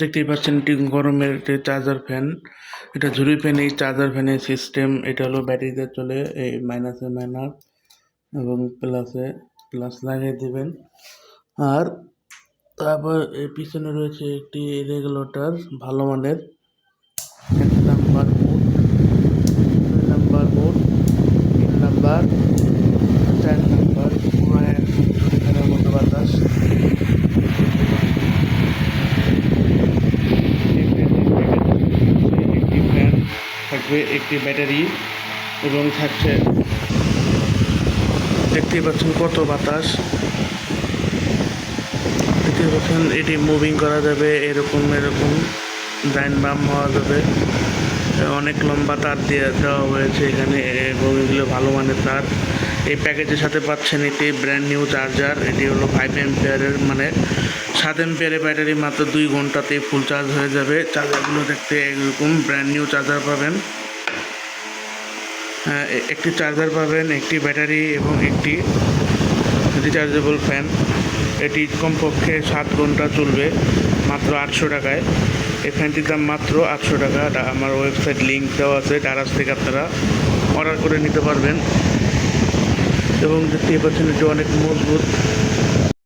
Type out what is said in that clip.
দেখতেই পাচ্ছেন এটি গরমের একটি চার্জার ফ্যান এটা ঝুড়ি ফ্যান এই চার্জার ফ্যানের সিস্টেম এটা হলো ব্যাটারিতে চলে, এই মাইনাসে মাইনাস এবং প্লাসে প্লাস লাগিয়ে দিবেন। আর তারপর এর পিছনে রয়েছে একটি রেগুলেটর ভালো মানের। এক নাম্বার বোর্ড নাম্বার বোর্ড তিন নাম্বার চার নাম্বার পুরো এক ঝুড়ি ফ্যানের মতো বাতাস এই ফ্যানটির প্যাকেজ একটি ফ্যান থাকবে একটি ব্যাটারি এবং থাকছে দেখতেই পাচ্ছেন কত বাতাস। দেখতে পাচ্ছেন এটি মুভিং করা যাবে এরকম এরকম ডাইন বাম হওয়া যাবে। অনেক লম্বা তার দিয়ে, দেওয়া হয়েছে এখানে এবং এগুলো ভালো মানের তার। এই প্যাকেজের সাথে পাচ্ছেন এটি ব্র্যান্ড নিউ চার্জার এটি হলো ফাইভ এম্পিয়ারের মানে সাত এম্পিয়ারের ব্যাটারি মাত্র দুই ঘন্টাতেই ফুল চার্জ হয়ে যাবে। চার্জারগুলো দেখতে এরকম ব্র্যান্ড নিউ চার্জার পাবেন। একটি চার্জার পাবেন, একটি ব্যাটারি এবং একটি রিচার্জেবল ফ্যান এটি কমপক্ষে সাত ঘণ্টা চলবে, মাত্র আটশো টাকায়। এই ফ্যানটির দাম মাত্র আটশো টাকা। আমার ওয়েবসাইট লিঙ্ক দেওয়া আছে ডারাস থেকে আপনারা অর্ডার করে নিতে পারবেন। এবং দেখতেই পাচ্ছেন অনেক মজবুত